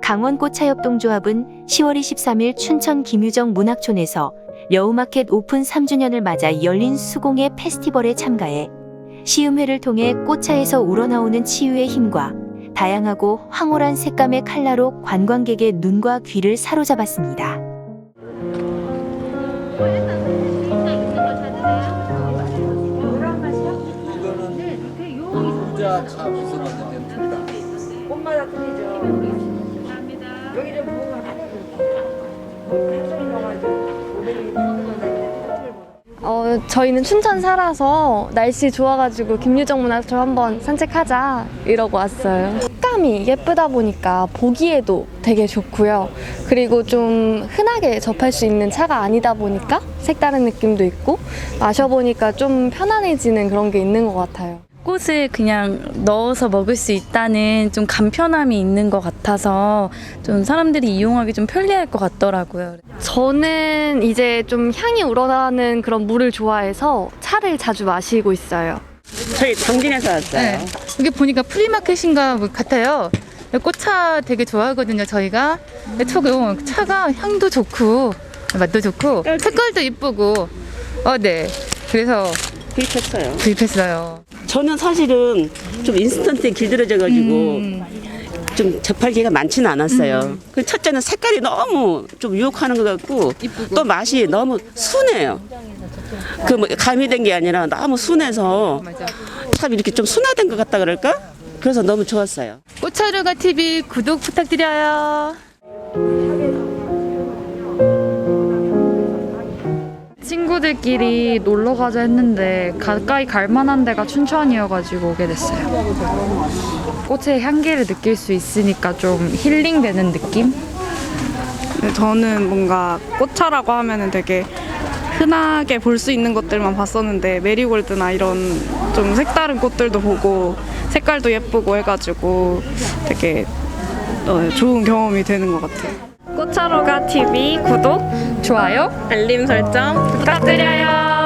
강원 꽃차협동조합은 10월 23일 춘천 김유정 문학촌에서 여우마켓 오픈 3주년을 맞아 열린 수공예 페스티벌에 참가해 시음회를 통해 꽃차에서 우러나오는 치유의 힘과 다양하고 황홀한 색감의 칼라로 관광객의 눈과 귀를 사로잡았습니다. 혼자 차 됩니다. 꽃마다 틀리죠. 여기 좀 보고 한송이 넣어가지고 오뎅이 어, 저희는 춘천 살아서 날씨 좋아가지고 김유정 문학촌 한번 산책하자 이러고 왔어요. 색감이 예쁘다 보니까 보기에도 되게 좋고요. 그리고 좀 흔하게 접할 수 있는 차가 아니다 보니까 색다른 느낌도 있고 마셔보니까 좀 편안해지는 그런 게 있는 것 같아요. 꽃을 그냥 넣어서 먹을 수 있다는 좀 간편함이 있는 것 같아서 좀 사람들이 이용하기 좀 편리할 것 같더라고요. 저는 이제 좀 향이 우러나는 그런 물을 좋아해서 차를 자주 마시고 있어요. 저희 정진에서 왔어요. 네. 여기 보니까 프리마켓인가 뭐 같아요. 꽃차 되게 좋아하거든요, 저희가. 근데 초고 차가 향도 좋고 맛도 좋고 색깔도 이쁘고. 어, 네. 그래서 구입했어요. 구입했어요. 저는 사실은 좀 인스턴트에 길들여져가지고 음. 좀 접할 기회가 많지는 않았어요. 그 첫째는 색깔이 너무 좀 유혹하는 것 같고. 또 맛이 너무 순해요. 그 뭐 가미된 게 아니라 너무 순해서. 참 이렇게 좀 순화된 것 같다 그럴까? 그래서 너무 좋았어요. 꽃차루가 TV 구독 부탁드려요. 친구들끼리 놀러 가자 했는데 가까이 갈 만한 데가 춘천이어가지고 오게 됐어요. 꽃의 향기를 느낄 수 있으니까 좀 힐링되는 느낌? 네, 저는 뭔가 꽃차라고 하면은 되게 흔하게 볼 수 있는 것들만 봤었는데 메리골드나 이런 좀 색다른 꽃들도 보고 색깔도 예쁘고 해가지고 되게 어, 좋은 경험이 되는 것 같아요. 꽃차로가 TV 구독, 좋아요, 알림 설정 부탁드려요.